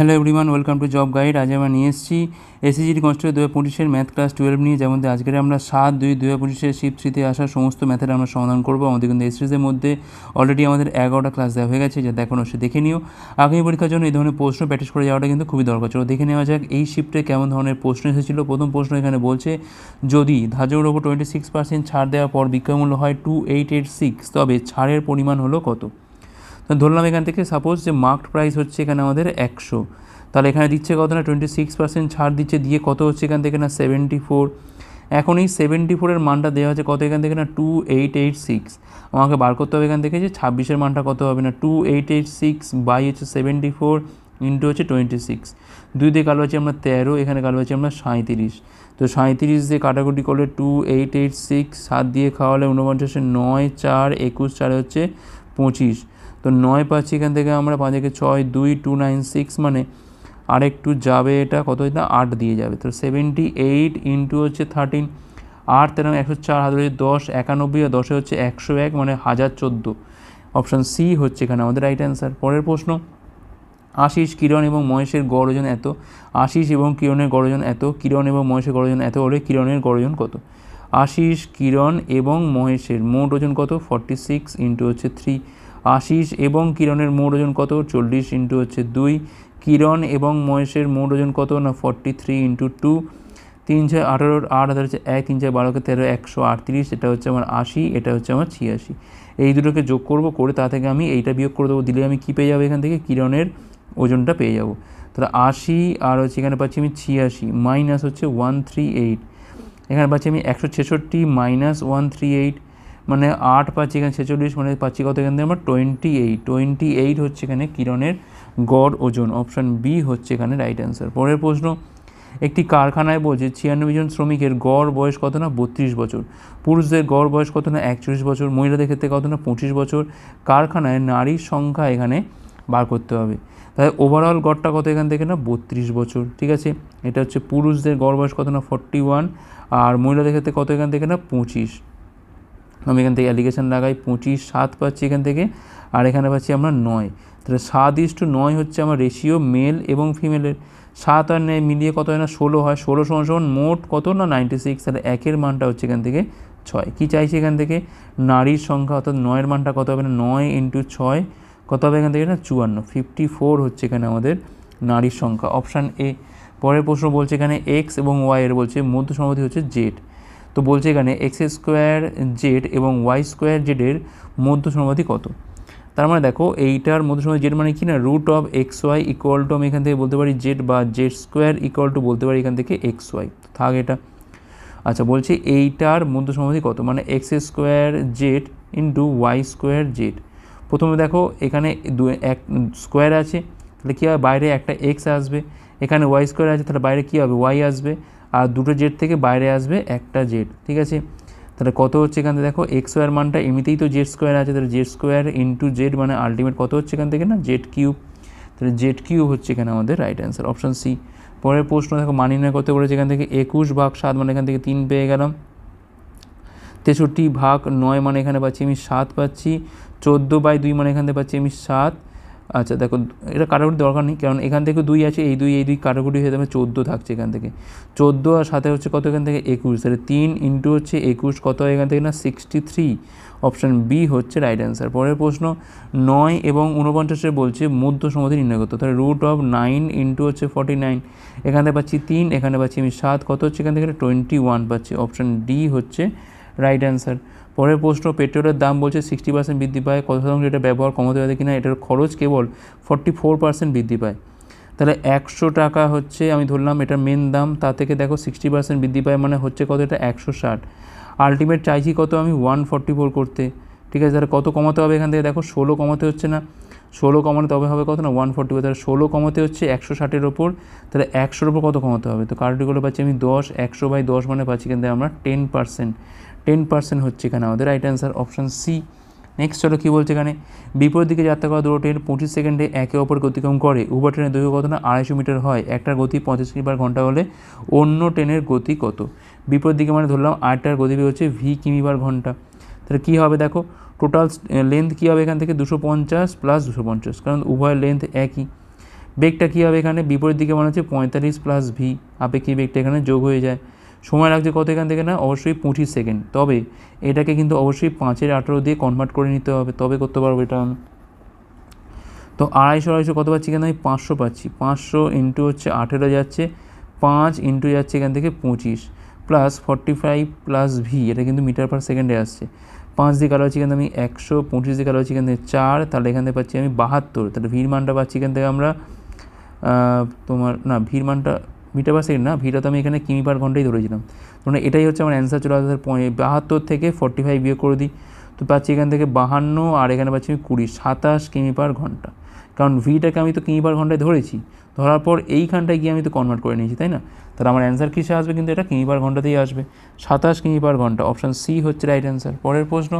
Hello everyone, welcome to job guide. আজ আমরা নিয়ে এসেছি এসএসজি কনস্টেবল দু পঁচিশের ম্যাথ ক্লাস টুয়েলভ নিয়ে। যেমন আজকের আমরা সাত দুই দু হাজার পঁচিশের শিফট থ্রিতে আসা সমস্ত ম্যাথের আমরা সমাধান করব। আমাদের কিন্তু এই সিরিজের মধ্যে অলরেডি আমাদের এগারোটা ক্লাস দেওয়া হয়ে গেছে। যাতে এখন অবশ্যই দেখে নিও। আগামী পরীক্ষার জন্য এই ধরনের প্রশ্ন প্র্যাকটিস করে যাওয়াটা কিন্তু খুবই দরকার। চলো দেখে নেওয়া যাক এই শিফটে কেমন ধরনের প্রশ্ন এসেছিল। প্রথম প্রশ্ন এখানে বলছে, যদি ধার্যের ওপর টোয়েন্টি সিক্স পার্সেন্ট ছাড় দেওয়ার পর বিক্রয় মূল্য হয় টু এইট এইট সিক্স তবে ছাড়ের পরিমাণ হলো কত? ধরলাম এখান থেকে সাপোজ যে মার্কড প্রাইস হচ্ছে এখানে আমাদের একশো। তাহলে এখানে দিচ্ছে কত না? টোয়েন্টি সিক্স পার্সেন্ট ছাড় দিচ্ছে, দিয়ে কত হচ্ছে এখান থেকে না? সেভেন্টি ফোর এখন এই সেভেন্টি ফোরের মানটা দেওয়া হচ্ছে কত এখান থেকে না? টু এইট এইট সিক্স আমাকে বার করতে হবে এখান থেকে যে ছাব্বিশের মানটা কত হবে না? Two eight eight six by হচ্ছে সেভেন্টি ফোর ইন্টু হচ্ছে টোয়েন্টি সিক্স দুই দিয়ে কালো হচ্ছে আমরা তেরো, এখানে কালো হচ্ছে আমরা সাঁত্রিশ তো সাঁত্রিশ দিয়ে কাটাকুটি করলে টু এইট এইট সিক্স সাত দিয়ে খাওয়ালে ঊনপঞ্চাশে নয়, চার, একুশ, চারে হচ্ছে পঁচিশ। তো নয় পাচ্ছি এখান থেকে আমরা পাঁচ থেকে ছয়, দুই টু নাইন সিক্স মানে আরেকটু যাবে এটা কত না? আট দিয়ে যাবে। তো সেভেন্টি এইট ইন্টু হচ্ছে থার্টিন আট তেরো একশো চার হাজার দশ, একানব্বই, আর দশে হচ্ছে একশো এক মানে হাজার চোদ্দ। অপশান সি হচ্ছে এখানে আমাদের রাইট অ্যান্সার পরের প্রশ্ন, আশিস, কিরণ এবং মহেশের গড় এত? আশিস এবং কিরণের গড় এত? কিরণ এবং মহেশের গড় এত? হলে কিরণের গড় কত? আশিস, কিরণ এবং মহেশের মোট ওজন কত? ফর্টি সিক্স ইন্টু হচ্ছে থ্রি আশিস এবং কিরণের মোট ওজন কত? চল্লিশ ইন্টু হচ্ছে দুই। কিরণ এবং মহেশের মোট ওজন কত? না ফর্টি থ্রি ইন্টু টু তিন ছয় আঠারো, আট হাজার হচ্ছে এক, তিন ছয় বারোকে তেরো, একশো আটত্রিশ। এটা হচ্ছে আমার আশি, এটা হচ্ছে আমার ছিয়াশি। এই দুটোকে যোগ করব, করে তা থেকে আমি এইটা বিয়োগ করে দেবো। দিলে আমি কী পেয়ে যাব এখান থেকে? কিরণের ওজনটা পেয়ে যাব। তাহলে আশি আর হচ্ছে এখানে পাচ্ছি আমি ছিয়াশি মাইনাস হচ্ছে ওয়ান থ্রি এইট এখানে পাচ্ছি আমি একশো ছেষট্টি মাইনাস ওয়ান থ্রি এইট মানে আট পাচ্ছি এখানে ছেচল্লিশ মানে পাচ্ছি কত এখান থেকে আমার টোয়েন্টি এইট টোয়েন্টি এইট হচ্ছে এখানে কিরণের গড় ওজন অপশান বি হচ্ছে এখানে রাইট অ্যান্সার পরের প্রশ্ন, একটি কারখানায় বলছে ছিয়ানব্বই জন শ্রমিকের গড় বয়স কত না? বত্রিশ বছর। পুরুষদের গড় বয়স কত না? একচল্লিশ বছর। মহিলাদের ক্ষেত্রে কত না? পঁচিশ বছর। কারখানায় নারীর সংখ্যা এখানে বার করতে হবে। তাই ওভারঅল গড়টা কত এখান থেকে না? বত্রিশ বছর। ঠিক আছে? এটা হচ্ছে পুরুষদের গড় বয়স কত না? ফর্টি ওয়ান আর মহিলাদের ক্ষেত্রে কত এখান থেকে না? পঁচিশ। আমি এখান থেকে অ্যালিগেশন লাগাই, পঁচিশ, সাত পাচ্ছি এখান থেকে, আর এখানে পাচ্ছি আমরা নয়। তাহলে সাত ইস টু নয় হচ্ছে আমার রেশিও মেল এবং ফিমেলের সাত আর নয় মিলিয়ে কত হয় না? ষোলো হয়। ষোলো সমান সমান মোট কত? না নাইনটি সিক্স তাহলে একের মানটা হচ্ছে এখান থেকে ছয়। কী চাইছে এখান থেকে? নারীর সংখ্যা অর্থাৎ নয়ের মানটা কত হবে না? নয় ইন্টু ছয়। কত হবে এখান থেকে? না, চুয়ান্ন। ফিফটি ফোর হচ্ছে এখানে আমাদের নারীর সংখ্যা। অপশান এ পরের প্রশ্ন বলছে এখানে এক্স এবং ওয়াই এর বলছে মধ্য সমাধি হচ্ছে জেড তো বলছে এখানে এক্স স্কোয়ার জেড এবং ওয়াই স্কোয়ার জেডের মধ্য সমাধি কত? তার মানে দেখো এইটার মধ্যে সময় জেড মানে কি না? Root of X Y equal to আমি এখান থেকে বলতে পারি জেড বা জেড স্কোয়ার ইকুয়াল টু বলতে পারি এখান থেকে এক্স ওয়াই থাক এটা। আচ্ছা বলছি এইটার মধ্য সমাধি কত? মানে X square Z into Y square Z প্রথমে দেখো এখানে দু, এক স্কোয়ার আছে, তাহলে কী হবে? বাইরে একটা এক্স আসবে। এখানে ওয়াই স্কোয়ার আছে, তাহলে বাইরে কী হবে? ওয়াই আসবে। আর দুটো জেড থেকে বাইরে আসবে একটা জেড ঠিক আছে? তাহলে কত হচ্ছে এখান থেকে? দেখো এক্স স্কোয়ার মানটা এমনিতেই তো জেড স্কোয়ার আছে, তাহলে জেড স্কোয়ার ইন্টু জেড মানে আলটিমেট কত হচ্ছে এখান থেকে না? জেড কিউব তাহলে জেড কিউব হচ্ছে এখানে আমাদের রাইট অ্যান্সার অপশান সি পরের প্রশ্ন, দেখো, মানি না করতে বলেছে এখান থেকে একুশ ভাগ সাত মানে এখান থেকে তিন পেয়ে গেলাম। তেষট্টি ভাগ নয় মানে এখানে পাচ্ছি আমি সাত পাচ্ছি, চোদ্দ বাই দুই মানে এখান থেকে পাচ্ছি আমি সাত। আচ্ছা দেখো, এটা কাটাকুটি দরকার নেই, কারণ এখান থেকে দুই আছে, এই দুই এই দুই কাটাকুটি হয়ে যাবে চোদ্দ থাকছে এখান থেকে। চোদ্দ আর সাথে হচ্ছে কত এখান থেকে? একুশ। তাহলে তিন ইন্টু হচ্ছে একুশ, কত এখান থেকে না? সিক্সটি থ্রি অপশান বি হচ্ছে রাইট অ্যান্সার পরের প্রশ্ন, নয় এবং উনপঞ্চাশে বলছে মধ্য সমাধি নির্ণয় করতে। তাহলে রুট অফ নাইন ইন্টু হচ্ছে ফর্টি নাইন এখান থেকে পাচ্ছি তিন, এখানে পাচ্ছি আমি সাত। কত হচ্ছে এখান থেকে? টোয়েন্টি ওয়ান পাচ্ছি। অপশান ডি হচ্ছে রাইট অ্যান্সার পরের প্রশ্ন, পেট্রোলের দাম বলছে সিক্সটি পার্সেন্ট বৃদ্ধি পায়। কত শতাংশ এটা ব্যবহার কমাতে পারে কিনা? এটার খরচ কেবল ফর্টি ফোর পার্সেন্ট বৃদ্ধি পায়। তাহলে একশো টাকা হচ্ছে, আমি ধরলাম এটার মেন দাম তা থেকে দেখো সিক্সটি পার্সেন্ট বৃদ্ধি পায় মানে হচ্ছে কত? এটা একশো ষাট। আলটিমেট চাইছি কত? আমি ওয়ান ফর্টি ফোর করতে। ঠিক আছে, তাহলে কত কমাতে হবে এখান থেকে? দেখো ষোলো কমাতে হচ্ছে না। ষোলো কমানো তবে হবে কত না? ওয়ান ফর্টি ফোর তাহলে ষোলো কমাতে হচ্ছে একশো ষাটের ওপর। তাহলে একশোর ওপর কত কমাতে হবে? তো কার্ডিগুলো পাচ্ছি আমি দশ, একশো বাই দশ মানে পাচ্ছি কিন্তু আমরা টেন পার্সেন্ট টেন পার্সেন্ট হচ্ছে এখানে আমাদের right answer option C next চলো কী বলছে এখানে? বিপরীত দিকে যাত্রা করা দুটো ট্রেন পঁচিশ সেকেন্ডে একে অপর গতিক্রম করে। উভয় ট্রেনের দৈর্ঘ্য কত না? আড়াইশো মিটার হয়। একটার গতি পঁচিশ কিলোমিটার ঘণ্টা হলে অন্য ট্রেনের গতি কত? বিপরীত দিকে মানে ধরলাম আটটার গতিবেগ হচ্ছে ভি কিমি বার ঘণ্টা তাহলে কী হবে দেখো? টোটাল লেন্থ কী হবে এখান থেকে? দুশো পঞ্চাশ প্লাস দুশো পঞ্চাশ। কারণ উভয় লেন্থ একই। বেগটা কী হবে এখানে? বিপরীত দিকে মনে হচ্ছে পঁয়তাল্লিশ প্লাস ভি আপেক্ষিক বেগটা এখানে যোগ হয়ে যায়। সময় লাগছে কত এখান থেকে না? অবশ্যই পঁচিশ সেকেন্ড। তবে এটাকে কিন্তু অবশ্যই পাঁচের আঠেরো দিয়ে কনভার্ট করে নিতে হবে। তবে করতে পারব এটা তো আড়াইশো আড়াইশো কত পাচ্ছি এখানে? আমি পাঁচশো পাচ্ছি। পাঁচশো ইন্টু হচ্ছে আঠেরো যাচ্ছে। পাঁচ ইন্টু যাচ্ছে এখান থেকে পঁচিশ। Plus forty five plus V এটা কিন্তু মিটার পার সেকেন্ডে আসছে। পাঁচ দিয়ে কালো হচ্ছে এখান থেকে আমি একশো, পঁচিশ দিয়ে কালো হচ্ছে এখান থেকে চার। তাহলে এখান থেকে পাচ্ছি আমি বাহাত্তর। তাহলে ভির মানটা পাচ্ছি এখান থেকে আমরা তোমার, না ভির মানটা মিটার পার সেকেন্ড না ভিটা তো আমি এখানে কিমি পার ঘন্টাই ধরেছিলাম। মানে এটাই হচ্ছে আমার অ্যান্সার চলে আসে বাহাত্তর থেকে ফর্টি ফাইভ বিয়োগ করে দিই। তো পাচ্ছি এখান থেকে বাহান্ন, আর এখানে পাচ্ছি আমি কুড়ি, সাতাশ কিমি পার ঘণ্টা। কারণ ভিটাকে আমি তো কিমি পার ঘন্টায় ধরেছি, ধরার পর এইখানটায় গিয়ে আমি তো কনভার্ট করে নিয়েছি, তাই না? তাহলে আমার অ্যান্সার কিসে আসবে? কিন্তু এটা কিমি পার ঘন্টাতেই আসবে। সাতাশ কিমি পার ঘণ্টা অপশান সি হচ্ছে রাইট অ্যান্সার পরের প্রশ্ন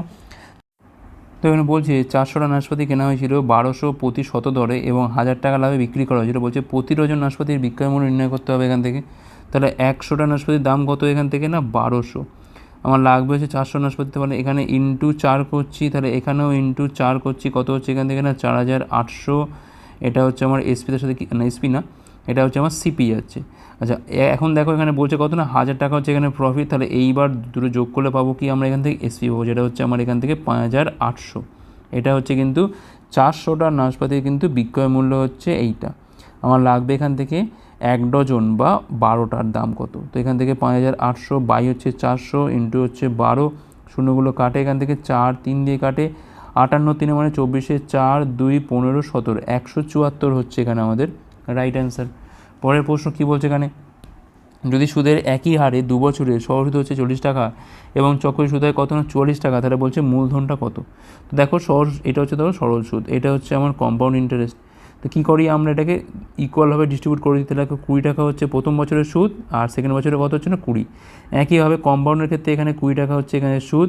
তো এখানে বলছে চারশোটা নাশপাতি কেনা হয়েছিল, বারোশো প্রতি শত দরে এবং হাজার টাকা লাভে বিক্রি করা হয়েছিল। বলছে প্রতি ডজন নাশপাতির বিক্রয় মূল্য নির্ণয় করতে হবে এখান থেকে। তাহলে একশোটা নাশপাতির দাম কত এখান থেকে না? বারোশো। আমার লাগবে হচ্ছে চারশো নাশপাতি, তাহলে এখানে ইন্টু চার করছি, তাহলে এখানেও ইন্টু চার করছি, কত হচ্ছে এখান থেকে না? চার হাজার আটশো। এটা হচ্ছে আমার এসপিদের সাথে কি, না এসপি না, এটা হচ্ছে আমার সিপি যাচ্ছে। আচ্ছা এখন দেখো এখানে বলছে কত না? হাজার টাকা হচ্ছে এখানে প্রফিট তাহলে এইবার দুটো যোগ করলে পাবো কি আমরা এখান থেকে? এসপি পাবো, যেটা হচ্ছে আমার এখান থেকে পাঁচ হাজার আটশো। এটা হচ্ছে কিন্তু চারশোটা নাশপাতির কিন্তু বিক্রয় মূল্য হচ্ছে এইটা। আমার লাগবে এখান থেকে এক ডজন বা বারোটার দাম কত? তো এখান থেকে পাঁচ হাজার আটশো বাই হচ্ছে চারশো ইন্টু হচ্ছে বারো। শূন্যগুলো কাটে, এখান থেকে চার, তিন দিয়ে কাটে। আটান্ন, তিনে মানে চব্বিশে চার, দুই, পনেরো, সতেরো। একশো চুয়াত্তর হচ্ছে এখানে আমাদের রাইট অ্যান্সার পরের প্রশ্ন কী বলছে এখানে? যদি সুদের একই হারে দু বছরে সরল সুদ হচ্ছে চল্লিশ টাকা এবং চক্রী সুদ হয় কত না? চুয়াল্লিশ টাকা। তাহলে বলছে মূলধনটা কত? তো দেখো সহজ, এটা হচ্ছে ধরো সরল সুদ। এটা হচ্ছে আমার কম্পাউন্ড ইন্টারেস্ট তো কী করি আমরা এটাকে ইকুয়ালভাবে ডিস্ট্রিবিউট করে দিতে লাগে কুড়ি টাকা হচ্ছে প্রথম বছরের সুদ আর সেকেন্ড বছরে কত হচ্ছে না? কুড়ি। একইভাবে কম্পাউন্ডের ক্ষেত্রে এখানে কুড়ি টাকা হচ্ছে এখানে সুদ।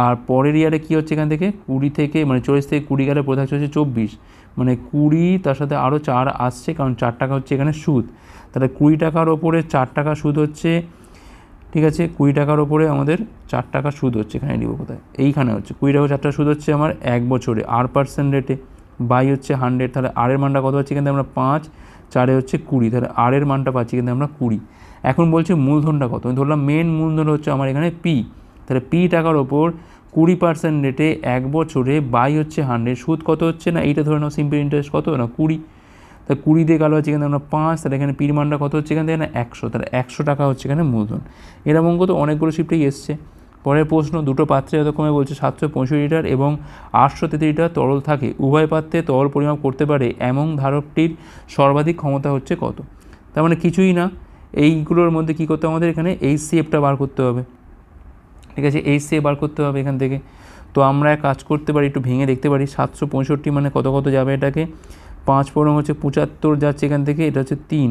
আর পরের ইয়ারে কী হচ্ছে এখান থেকে? কুড়ি থেকে মানে চল্লিশ থেকে কুড়ি গেলে প্রধান হচ্ছে চব্বিশ। মানে কুড়ি, তার সাথে আরও চার আসছে, কারণ চার টাকা হচ্ছে এখানে সুদ। তাহলে কুড়ি টাকার ওপরে চার টাকা সুদ হচ্ছে, ঠিক আছে? কুড়ি টাকার ওপরে আমাদের চার টাকা সুদ হচ্ছে, এখানে নিব কোথায়? এইখানে হচ্ছে। কুড়ি টাকা, চার টাকা সুদ হচ্ছে আমার এক বছরে, আর পার্সেন্ট রেটে বাই হচ্ছে হান্ড্রেড তাহলে আর এর মানটা কত হচ্ছে কিন্তু আমরা পাঁচ, চারে হচ্ছে কুড়ি, তাহলে আর এর মানটা পাচ্ছি কিন্তু আমরা কুড়ি। এখন বলছে মূলধনটা কত? আমি ধরলাম মেন মূলধন হচ্ছে আমার এখানে পি তাহলে পি টাকার ওপর কুড়ি পার্সেন্ট রেটে এক বছরে বাই হচ্ছে হান্ড্রেড সুদ কত হচ্ছে না? এইটা ধরে নাও সিম্পল ইন্টারেস্ট কত? না, কুড়ি। তা কুড়ি দিয়ে গেল হচ্ছে এখানে আমরা পাঁচ, তাহলে এখানে পির মানটা কত হচ্ছে? এখান থেকে না একশো। তাহলে একশো টাকা হচ্ছে এখানে মূলধন। এরকম অঙ্ক তো অনেকগুলো শিফটেই এসছে। পরের প্রশ্ন, দুটো পাত্রে যতক্ষণে বলছে সাতশো পঁয়ষট্টি লিটার এবং আটশো তেত্রিশ লিটার তরল থাকে, উভয় পাত্রে তরল পরিমাপ করতে পারে এমন ধারকটির সর্বাধিক ক্ষমতা হচ্ছে কত? তার মানে কিছুই না। এইগুলোর মধ্যে কী করতে আমাদের এখানে? এই সিএফটা বার করতে হবে। ঠিক আছে এই সে বার করতে হবে এখান থেকে। তো আমরা কাজ করতে পারি, একটু ভেঙে দেখতে পারি, সাতশো পঁয়ষট্টি মানে কত কত যাবে এটাকে? পাঁচ পনেরো হচ্ছে পঁচাত্তর যাচ্ছে এখান থেকে, এটা হচ্ছে তিন।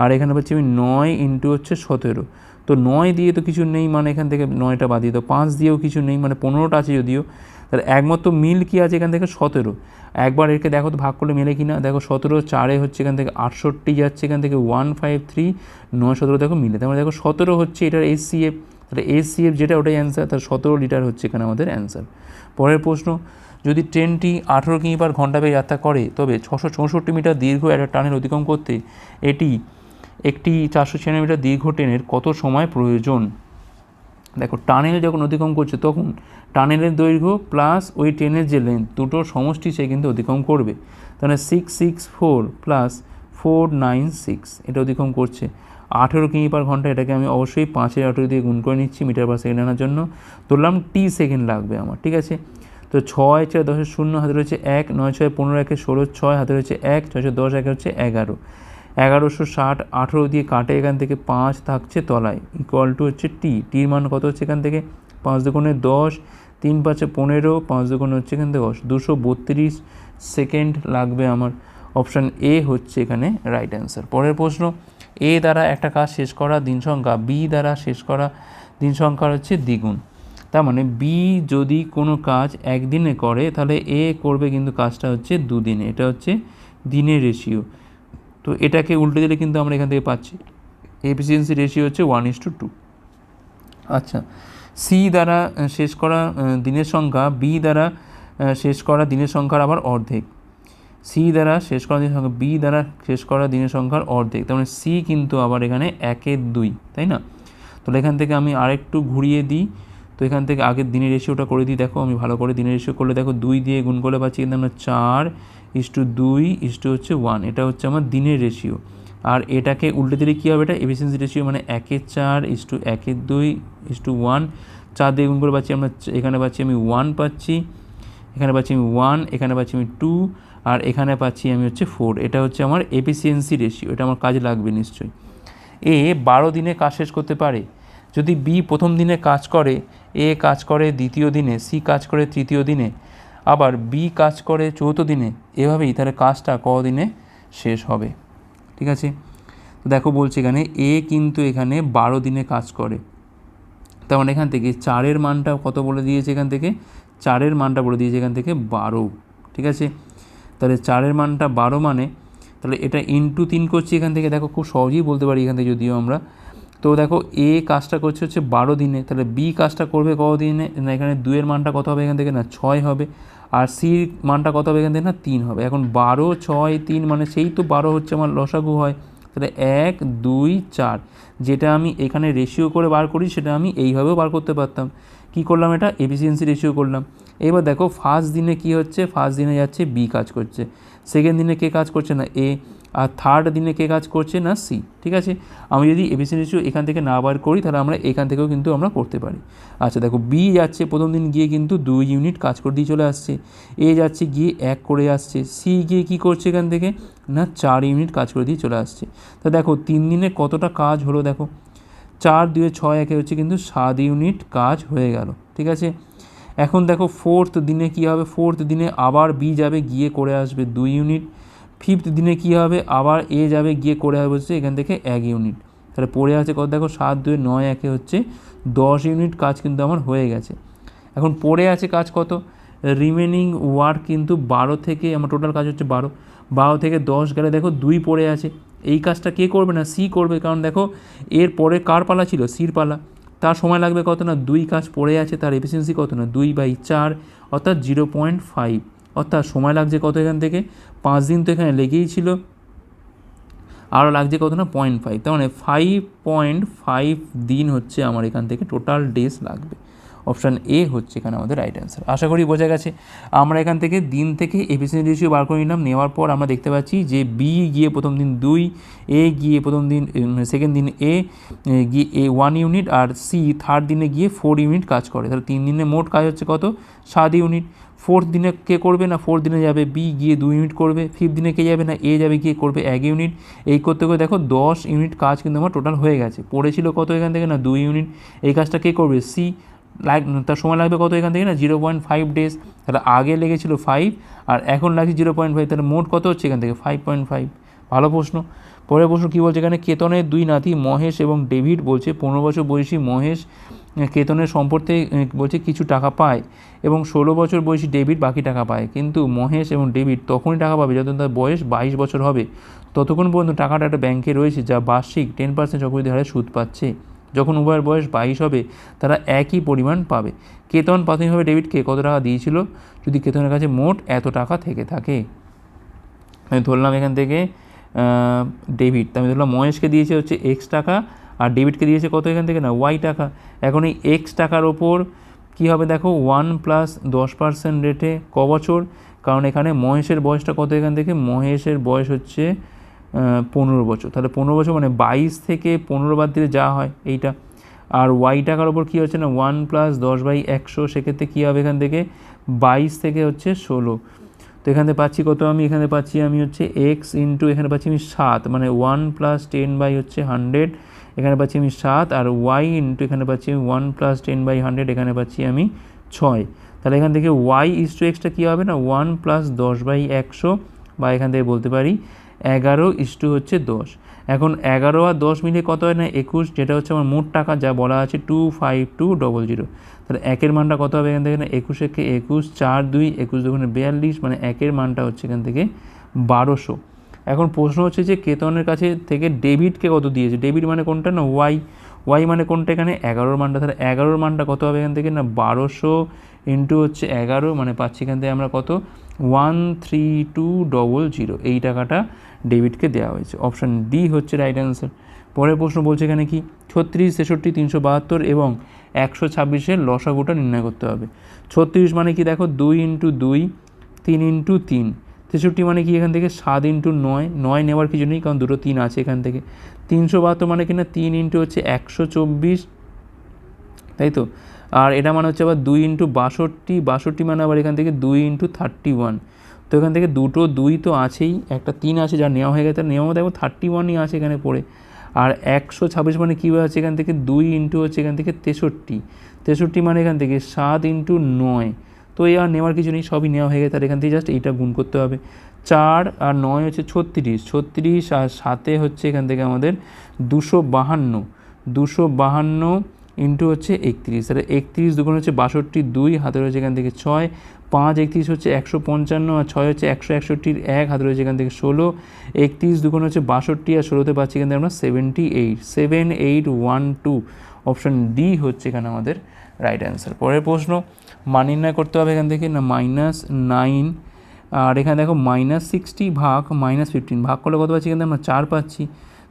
আর এখানে পাচ্ছি আমি নয় ইন্টু হচ্ছে সতেরো। তো নয় দিয়ে তো কিছু নেই মানে এখান থেকে নয়টা বাদ দিয়ে, তো পাঁচ দিয়েও কিছু নেই মানে পনেরোটা আছে যদিও। তাহলে একমাত্র মিল কি আছে এখান থেকে? সতেরো। একবার একে দেখো তো ভাগ করলে মেলে কি না দেখো সতেরো চারে হচ্ছে এখান থেকে আটষট্টি যাচ্ছে এখান থেকে ওয়ান ফাইভ থ্রি নয় সতেরো দেখো মিলে। তার মানে দেখো সতেরো হচ্ছে এটার এস সিএফ তাহলে এস সিএফ যেটা ওটাই অ্যান্সার তার সতেরো লিটার হচ্ছে এখানে আমাদের অ্যান্সার পরের প্রশ্ন, যদি ট্রেনটি আঠেরো কিমি পার ঘণ্টা বেগে যাত্রা করে, তবে ছশো চৌষট্টি মিটার দীর্ঘ একটা টানেল অতিক্রম করতে এটি একটি চারশো ছিয়ানব্বই মিটার দীর্ঘ ট্রেনের কত সময় প্রয়োজন? দেখো টানেল যখন অতিক্রম করছে, তখন টানেলের দৈর্ঘ্য প্লাস ওই ট্রেনের যে লেন্থ দুটোর সমষ্টি সে কিন্তু অতিক্রম করবে। তাহলে six six four plus four nine six এটা অতিক্রম করছে। আঠেরো কিমি পার ঘণ্টা এটাকে আমি অবশ্যই পাঁচের আঠেরো দিয়ে গুণ করে নিচ্ছি মিটার পার সেকেন্ড আনার জন্য। ধরলাম টি সেকেন্ড লাগবে আমার, ঠিক আছে? তো ছয় ছয় দশের শূন্য, হাতে রয়েছে এক, নয় ছয় পনেরো একে ষোলো, ছয় হাতে রয়েছে এক, ছয় ছয় দশ একে হচ্ছে এগারো। এগারোশো ষাট, আঠেরো দিয়ে কাটে এখান থেকে পাঁচ থাকছে তলায় ইকুয়াল টু হচ্ছে টি টির মান কত হচ্ছে এখান থেকে? পাঁচ দুগুণে দশ, তিন পাঁচে পনেরো, পাঁচ দুগুণে হচ্ছে এখান থেকে দশ। দুশো বত্রিশ সেকেন্ড লাগবে আমার। অপশান এ হচ্ছে এখানে রাইট অ্যান্সার পরের প্রশ্ন এ দ্বারা একটা কাজ শেষ করা, দিন সংখ্যা, বি দ্বারা শেষ করা, দিন সংখ্যা হচ্ছে দ্বিগুণ। তার মানে বি যদি কোনো কাজ একদিনে করে, তাহলে এ করবে কিন্তু কাজটা হচ্ছে দুদিনে। এটা হচ্ছে দিনের রেশিও তো এটাকে উল্টে দিলে কিন্তু আমরা এখান থেকে পাচ্ছি। এফিসিয়েন্সি রেশিও হচ্ছে ওয়ান ইস টু টু আচ্ছা সি দ্বারা শেষ করা দিনের সংখ্যা বি দ্বারা শেষ করা দিনের সংখ্যার আবার অর্ধেক। সি দ্বারা শেষ করা দিনের সংখ্যা বি দ্বারা শেষ করা দিনের সংখ্যার অর্ধেক। তার মানে সি কিন্তু আবার এখানে একের দুই, তাই না? তাহলে এখান থেকে আমি আরেকটু ঘুরিয়ে দিই। তো এখান থেকে আগের দিনের রেশিওটা করে দিই। দেখো, আমি ভালো করে দিনের রেশিও করলে দেখো, দুই দিয়ে গুণ করলে পাচ্ছি কিন্তু আমরা চার ইস টু দুই ইস টু হচ্ছে ওয়ান এটা হচ্ছে আমার দিনের রেশিও আর এটাকে উল্টে দিলে কী হবে এটা? এফিসিয়েন্সি রেশিও মানে একের চার ইস টু একের দুই ইস টু ওয়ান চার দিয়ে গুণ করে পাচ্ছি আমরা, এখানে পাচ্ছি আমি ওয়ান পাচ্ছি, এখানে পাচ্ছি আমি ওয়ান এখানে পাচ্ছি আমি টু আর এখানে পাচ্ছি আমি হচ্ছে ফোর এটা হচ্ছে আমার এফিসিয়েন্সি রেশিও এটা আমার কাজে লাগবে নিশ্চয়ই। এ বারো দিনে কাজ শেষ করতে পারে। যদি বি প্রথম দিনে কাজ করে এ কাজ করে দ্বিতীয় দিনে সি কাজ করে তৃতীয় দিনে, আবার বি কাজ করে চৌথ দিনে, এভাবেই তাহলে কাজটা কদিনে শেষ হবে। ঠিক আছে? দেখো বলছে এখানে এ কিন্তু এখানে বারো দিনে কাজ করে। তার মানে এখান থেকে চারের মানটা কত বলে দিয়েছে এখান থেকে? চারের মানটা বলে দিয়েছে এখান থেকে বারো। ঠিক আছে? তাহলে চারের মানটা বারো মানে তাহলে এটা ইনটু তিন করছি এখান থেকে, দেখো খুব সহজেই বলতে পারি এখান থেকে যদিও আমরা। তো দেখো এ কাজটা করছে হচ্ছে বারো দিনে, তাহলে বি কাজটা করবে কত দিনে? না, এখানে দুয়ের মানটা কত হবে এখান থেকে? না, ছয় হবে। আর সির মানটা কত হবে এখান থেকে? না, তিন হবে। এখন বারো, ছয়, তিন মানে সেই তো বারো হচ্ছে আমার লসাগু হয়। তাহলে এক, দুই, চার, যেটা আমি এখানে রেশিও করে বার করি, সেটা আমি এইভাবেও বার করতে পারতাম। কি করলাম এটা? এফিসিয়েন্সি রেশিও করলাম। এবার দেখো ফার্স্ট দিনে কি হচ্ছে? ফার্স্ট দিনে যাচ্ছে বি কাজ করছে। সেকেন্ড দিনে কে কাজ করছে না? এ আর থার্ড দিনে কে কাজ করছে না? সি ঠিক আছে? আমি যদি এফিসিয়েন্সি রেশিও এখান থেকে না বার করি, তাহলে আমরা এখান থেকেও কিন্তু আমরা করতে পারি। আচ্ছা দেখো বি যাচ্ছে, প্রথম দিন গিয়ে কিন্তু দুই ইউনিট কাজ করে দিয়ে চলে আসছে। এ যাচ্ছে, গিয়ে এক করে আসছে। সি গিয়ে কি করছে এখান থেকে? না, চার ইউনিট কাজ করে দিয়ে চলে আসছে। তা দেখো, তিন দিনে কতটা কাজ হলো দেখো? চার, দুয়ে ছয়, একে হচ্ছে কিন্তু সাত ইউনিট কাজ হয়ে গেল। ঠিক আছে? এখন দেখো ফোর্থ দিনে কী হবে? ফোর্থ দিনে আবার বি যাবে, গিয়ে করে আসবে দুই ইউনিট ফিফথ দিনে কী হবে? আবার এ যাবে, গিয়ে করে আসবে হচ্ছে এখান থেকে এক ইউনিট তাহলে পড়ে আছে কত? দেখো সাত, দুয়ে নয়, একে হচ্ছে দশ ইউনিট কাজ কিন্তু আমার হয়ে গেছে। এখন পড়ে আছে কাজ কত? রিমেনিং ওয়ার্ক কিন্তু বারো থেকে, আমার টোটাল কাজ হচ্ছে বারো। বারো থেকে দশ গেলে দেখো দুই পড়ে আছে। এই কাজটা কে করবে না? সি করবে। কারণ দেখো, এর পরে কার পালা ছিল? সির পালা। তার সময় লাগবে কত না? দুই কাজ পড়ে আছে, তার এফিসিয়েন্সি কত না? দুই বাই চার, অর্থাৎ জিরো পয়েন্ট ফাইভ অর্থাৎ সময় লাগছে কত এখান থেকে? পাঁচ দিন তো এখানে লেগেই ছিল। আরও লাগছে কত না? পয়েন্ট ফাইভ তার মানে ফাইভ পয়েন্ট ফাইভ দিন হচ্ছে আমার এখান থেকে টোটাল ডেজ লাগবে। অপশান এ হচ্ছে এখানে আমাদের রাইট অ্যান্সার আশা করি বোঝা গেছে। আমরা এখান থেকে দিন থেকে এফিসিয়েন্সি রেশিও বার করে নিলাম। নেওয়ার পর আমরা দেখতে পাচ্ছি যে বি গিয়ে প্রথম দিন দুই এ গিয়ে প্রথম দিন সেকেন্ড দিন এ গিয়ে এ ওয়ান ইউনিট আর সি থার্ড দিনে গিয়ে ফোর ইউনিট কাজ করে। তাহলে তিন দিনে মোট কাজ হচ্ছে কত? সাত ইউনিট ফোর্থ দিনে কে করবে না? ফোর্থ দিনে যাবে বি গিয়ে দুই ইউনিট করবে। ফিফথ দিনে কে যাবে না? এ যাবে, গিয়ে করবে এক ইউনিট এই করতে করে দেখো দশ ইউনিট কাজ কিন্তু আমার টোটাল হয়ে গেছে। পড়েছিল কত এখান থেকে না? দুই ইউনিট এই কাজটা কে করবে? সি লাগ তার সময় লাগবে কত এখান থেকে না? জিরো পয়েন্ট ফাইভ ডেজ তাহলে আগে লেগেছিলো ফাইভ আর এখন লাগছে জিরো পয়েন্ট ফাইভ তাহলে মোট কত হচ্ছে এখান থেকে? ফাইভ পয়েন্ট ফাইভ ভালো প্রশ্ন। পরের প্রশ্ন কী বলছে? এখানে কেতনের দুই নাতি মহেশ এবং ডেভিড বলছে, পনেরো বছর বয়সী মহেশ কেতনের সম্পর্কে বলছে কিছু টাকা পায় এবং ষোলো বছর বয়সী ডেভিড বাকি টাকা পায়। কিন্তু মহেশ এবং ডেভিড তখনই টাকা পাবে যতক্ষণ তার বয়স বাইশ বছর হবে। ততক্ষণ পর্যন্ত টাকাটা একটা ব্যাংকে রয়েছে, যা বার্ষিক টেন পার্সেন্ট চক্রবৃদ্ধি হারে সুদ পাচ্ছে। যখন উভয়ের বয়স বাইশ হবে, তারা একই পরিমাণ পাবে। কেতন প্রাথমিকভাবে ডেবিটকে কত টাকা দিয়েছিল? যদি কেতনের কাছে মোট এত টাকা থেকে থাকে। আমি ধরলাম এখান থেকে ডেবিট আমি ধরলাম মহেশকে দিয়েছে হচ্ছে এক্স টাকা, আর ডেবিটকে দিয়েছে কত এখান থেকে না? ওয়াই টাকা। এখন এই এক্স টাকার ওপর কী হবে দেখো? ওয়ান প্লাস দশ পার্সেন্ট রেটে ক বছর? কারণ এখানে মহেশের বয়সটা কত এখান থেকে? মহেশের বয়স হচ্ছে পনেরো বছর। তাহলে পনেরো বছর মানে বাইশ থেকে পনেরো বাদ দিলে যা হয় এইটা। আর ওয়াই টাকার ওপর কী হচ্ছে না? ওয়ান প্লাস দশ বাই একশো, সেক্ষেত্রে কী হবে এখান থেকে? বাইশ থেকে হচ্ছে ষোলো। তো এখানে পাচ্ছি কত আমি? এখানে পাচ্ছি আমি হচ্ছে এক্স ইন্টু এখানে পাচ্ছি আমি সাত। মানে ওয়ান প্লাস টেন বাই হচ্ছে হান্ড্রেড এখানে পাচ্ছি আমি সাত আর ওয়াই ইন্টু এখানে পাচ্ছি আমি one plus ten by hundred এখানে পাচ্ছি আমি ছয়। তাহলে এখান থেকে ওয়াই ইস টু এক্সটা কী হবে না? ওয়ান প্লাস দশ বাই একশো বা এখান থেকে বলতে পারি এগারো ইস টু হচ্ছে দশ। এখন এগারো আর দশ মিলে কত হয় না? একুশ, যেটা হচ্ছে আমার মোট টাকা, যা বলা আছে two five two double zero. তাহলে একের মানটা কত হবে এখান থেকে না? একুশ একে একুশ, চার দুই, একুশ দুগুণে বিয়াল্লিশ মানে একের মানটা হচ্ছে এখান থেকে বারোশো। এখন প্রশ্ন হচ্ছে যে কেতনের কাছে থেকে ডেবিটকে কত দিয়েছে? ডেবিট মানে কোনটা না? ওয়াই। ওয়াই মানে কোনটা এখানে? এগারোর মানটা। তাহলে এগারোর মানটা কত হবে এখান থেকে না? বারোশো ইন্টু হচ্ছে এগারো মানে পাচ্ছি এখান থেকে আমরা কত? One three two double zero. এই টাকাটা ডেবিটকে দেওয়া হয়েছে। অপশান ডি হচ্ছে রাইট অ্যান্সার পরের প্রশ্ন বলছে এখানে কি? ছত্রিশ, ছেষট্টি, তিনশো বাহাত্তর এবং একশো ছাব্বিশের লসাগুটা নির্ণয় করতে হবে। ছত্রিশ মানে কি দেখো? দুই ইন্টু দুই, তিন ইন্টু তিন। তেষট্টি মানে কি এখান থেকে? সাত ইন্টু নয়। নয় নেওয়ার কিছু নেই কারণ দুটো তিন আছে এখান থেকে। তিনশো বাহাত্তর মানে কিনা? তিন ইন্টু হচ্ছে একশো চব্বিশ। তাই তো? আর এটা মানে হচ্ছে আবার দুই ইন্টু বাষট্টি। বাষট্টি মানে আবার এখান থেকে দুই ইন্টু থার্টি ওয়ান। তো এখান থেকে দুটো দুই তো আছেই, একটা তিন আছে যা নেওয়া হয়ে গেছে। তার নেওয়া দেখো থার্টি ওয়ানই আছে এখানে পড়ে। আর একশো ছাব্বিশ মানে কী আছে এখান থেকে? দুই ইন্টু হচ্ছে এখান থেকে তেষট্টি। তেষট্টি মানে এখান থেকে সাত ইন্টু নয়। তো এই আর নেওয়ার কিছু নেই, সবই নেওয়া হয়ে গেছে। তার এখান থেকে জাস্ট এইটা গুণ করতে হবে। চার আর নয় হচ্ছে ছত্রিশ। ছত্রিশ আর সাতে হচ্ছে এখান থেকে আমাদের দুশো বাহান্ন। দুশো বাহান্ন ইন্টু হচ্ছে একত্রিশ। তাহলে একত্রিশ দুগুণ হচ্ছে বাষট্টি, দুই, হাতে রয়েছে এখান থেকে ছয়। পাঁচ, একত্রিশ হচ্ছে একশো পঞ্চান্ন আর ছয় হচ্ছে একশো একষট্টির এক, হাত রয়েছে এখান থেকে ষোলো। একত্রিশ দুগুণ হচ্ছে বাষট্টি আর ষোলোতে পাচ্ছি এখান থেকে আমরা seventy eight seven eight one two option D হচ্ছে এখানে আমাদের রাইট অ্যান্সার পরের প্রশ্ন, মান নির্ণয় করতে হবে এখান থেকে, না মাইনাস নাইন আর এখানে দেখো মাইনাস সিক্সটি ভাগ মাইনাস ফিফটিন ভাগ করলে কত পাচ্ছি? এখান আমরা চার পাচ্ছি।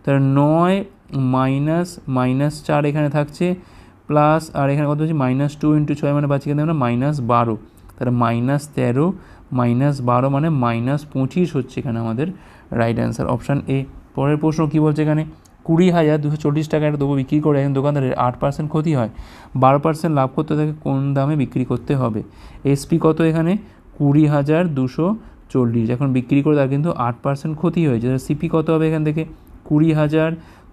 তাহলে নয় মাইনাস মাইনাস চার এখানে থাকছে প্লাস আর এখানে কত হচ্ছে মাইনাস টু ইন্টু ছয় মানে পাচ্ছি কিন্তু আমরা মাইনাস বারো। তাহলে মাইনাস তেরো মাইনাস বারো মানে মাইনাস পঁচিশ হচ্ছে এখানে আমাদের রাইট অ্যান্সার অপশান এ পরের প্রশ্ন কী বলছে এখানে? কুড়ি হাজার দুশো চল্লিশ টাকা একটা দেবো বিক্রি করে এখন দোকানদারের আট পার্সেন্ট ক্ষতি হয়। বারো পার্সেন্ট লাভ করতে থাকে কোন দামে বিক্রি করতে হবে? এসপি কত এখানে? কুড়ি হাজার দুশো চল্লিশ। এখন বিক্রি করে তার কিন্তু আট পার্সেন্ট ক্ষতি হয়েছে। সিপি কত হবে এখান থেকে? কুড়ি হাজার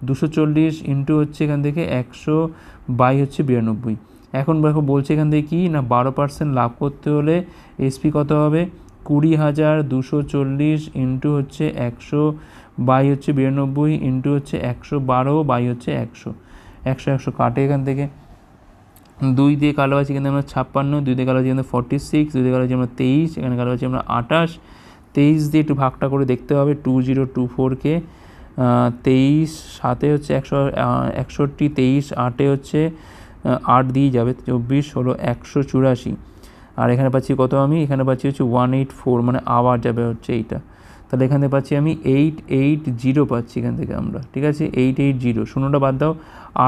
দুশো চল্লিশ ইন্টু হচ্ছে এখান থেকে একশো বাই হচ্ছে বিরানব্বই। এখন দেখো বলছে এখান থেকে কী? না, বারো পার্সেন্ট লাভ করতে হলে এসপি কত হবে? কুড়ি হাজার দুশো চল্লিশ ইন্টু হচ্ছে একশো বাই হচ্ছে বিরানব্বই ইন্টু হচ্ছে একশো বারো বাই হচ্ছে একশো। একশো একশো কাটে এখান থেকে। দুই দিয়ে কালো আছে কিন্তু আমরা ছাপ্পান্ন, দুই দিয়ে কালো আছে কিন্তু ফর্টি সিক্স দুই দিয়ে কালো আছে আমরা তেইশ, এখানে কালো আছে আমরা আঠাশ। তেইশ দিয়ে একটু ভাগটা করে দেখতে হবে টু জিরো টু ফোরকে তেইশ, সাতে হচ্ছে একশো একষট্টি, তেইশ, আটে হচ্ছে আট দিয়ে যাবে, চব্বিশ হলো একশো চুরাশি। আর এখানে পাচ্ছি কত আমি? এখানে পাচ্ছি হচ্ছে ওয়ান এইট ফোর মানে আবার যাবে হচ্ছে এইটা। তাহলে এখানে পাচ্ছি আমি এইট এইট জিরো পাচ্ছি এখান থেকে আমরা, ঠিক আছে? এইট এইট জিরো শূন্যটা বাদ দাও।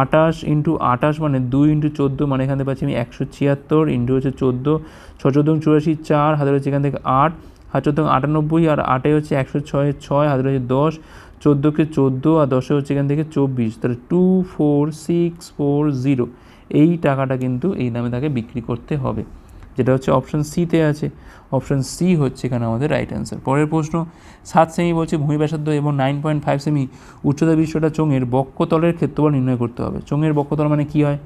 আটাশ ইন্টু আটাশ মানে দুই ইন্টু চোদ্দ মানে এখানে পাচ্ছি আমি একশো ছিয়াত্তর ইন্টু হচ্ছে চোদ্দ। ছ চোদ্দ চুরাশি, চার হাতে রয়েছে এখান থেকে আট। হাত চোদ্দ আটানব্বই আর আটে হচ্ছে একশো ছয় ছয় হাতে রয়েছে দশ। চোদ্দোকে চোদ্দ আর দশে হচ্ছে এখান থেকে চব্বিশ। তাহলে two four six four zero এই টাকাটা কিন্তু এই দামে তাকে বিক্রি করতে হবে। যেটা হচ্ছে অপশান সিতে আছে। অপশান সি হচ্ছে এখানে আমাদের রাইট অ্যান্সার পরের প্রশ্ন, সাত সেমি বলছে ভূমি ব্যাসার্ধ এবং নাইন পয়েন্ট ফাইভ সেমি উচ্চতা বিশ্বটা চোঙের বক্ষতলের ক্ষেত্রফল নির্ণয় করতে হবে। চোঙের বক্ষতল মানে কী হয়?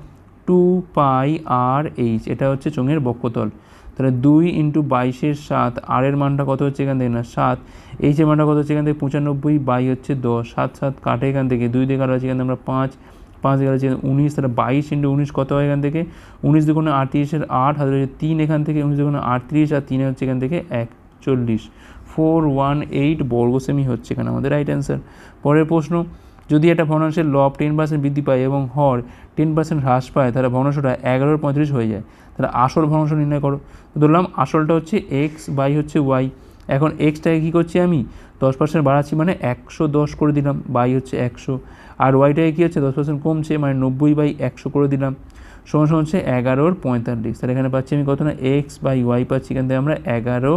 টু পাই আর এইচ এটা হচ্ছে চোঙের বক্ষতল তাহলে দুই ইন্টু বাইশের সাত আর এর মানটা কত হচ্ছে এখান থেকে? না, সাত। এইচের মানটা কত হচ্ছে এখান থেকে? পঁচানব্বই বাই হচ্ছে দশ। সাত সাত কাটে এখান থেকে। দুই দিকে হচ্ছে এখান থেকে আমরা পাঁচ। পাঁচ এগারো হচ্ছে উনিশ, তাহলে বাইশ ইন্টু উনিশ কত হয় এখান থেকে? উনিশ দুগুণে আটত্রিশের আট, হাজার হচ্ছে তিন এখান থেকে, উনিশ দুগুণে আটত্রিশ আর তিনে হচ্ছে এখান থেকে একচল্লিশ। ফোর ওয়ান এইট বর্গসেমি হচ্ছে এখানে আমাদের রাইট অ্যান্সার পরের প্রশ্ন, যদি একটা ভগ্নাংশের লব টেন পার্সেন্ট বৃদ্ধি পায় এবং হর টেন পার্সেন্ট হ্রাস পায়, তাহলে ভগ্নাংশটা এগারোর পঁয়ত্রিশ হয়ে যায়। তাহলে আসল ভগ্নাংশ নির্ণয় করো। ধরলাম আসলটা হচ্ছে এক্স বাই হচ্ছে ওয়াই এখন এক্সটাকে কী করছি আমি? দশ পার্সেন্ট বাড়াচ্ছি মানে একশো দশ করে দিলাম বাই হচ্ছে একশো। আর ওয়াইটাকে কী হচ্ছে? দশ পার্সেন্ট কমছে মানে নব্বই বাই একশো করে দিলাম। সমান সমান হচ্ছে এগারোর পঁয়তাল্লিশ। তাহলে এখানে পাচ্ছি আমি কত না? এক্স বাই ওয়াই পাচ্ছি। এখান থেকে আমরা এগারো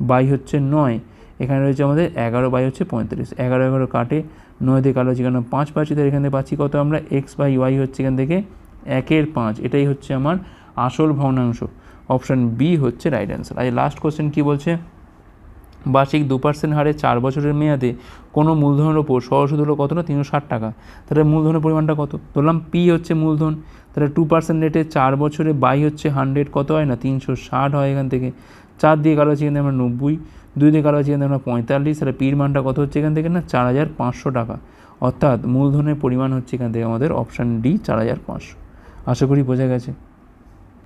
বাই হচ্ছে নয়। এখানে রয়েছে আমাদের এগারো বাই হচ্ছে পঁয়তাল্লিশ। এগারো এগারো কাটে, নয় দিয়ে কালো কেন? পাঁচ পাচ্ছি। তাহলে এখান থেকে পাচ্ছি কত আমরা? এক্স বাই ওয়াই হচ্ছে এখান থেকে একের পাঁচ। এটাই হচ্ছে আমার আসল ভগ্নাংশ। অপশান বি হচ্ছে রাইট অ্যান্সার আর লাস্ট কোশ্চেন কী বলছে? বার্ষিক দু পার্সেন্ট হারে চার বছরের মেয়াদে কোনো মূলধনের ওপর সহসুদ হলো কত না? তিনশো ষাট টাকা। তাহলে মূলধনের পরিমাণটা কত? ধরলাম পি হচ্ছে মূলধন। তাহলে টু পার্সেন্ট রেটে চার বছরে বাই হচ্ছে হান্ড্রেড কত হয় না? তিনশো ষাট হয় এখান থেকে। চার দিয়ে কালো থেকে আমরা নব্বই। দুই দিয়ে কালো থেকে আমরা পঁয়তাল্লিশ। তাহলে পির মানটা কত হচ্ছে এখান থেকে না? চার হাজার পাঁচশো টাকা। অর্থাৎ মূলধনের পরিমাণ হচ্ছে এখান থেকে আমাদের অপশান ডি চার হাজার পাঁচশো। আশা করি বোঝা গেছে।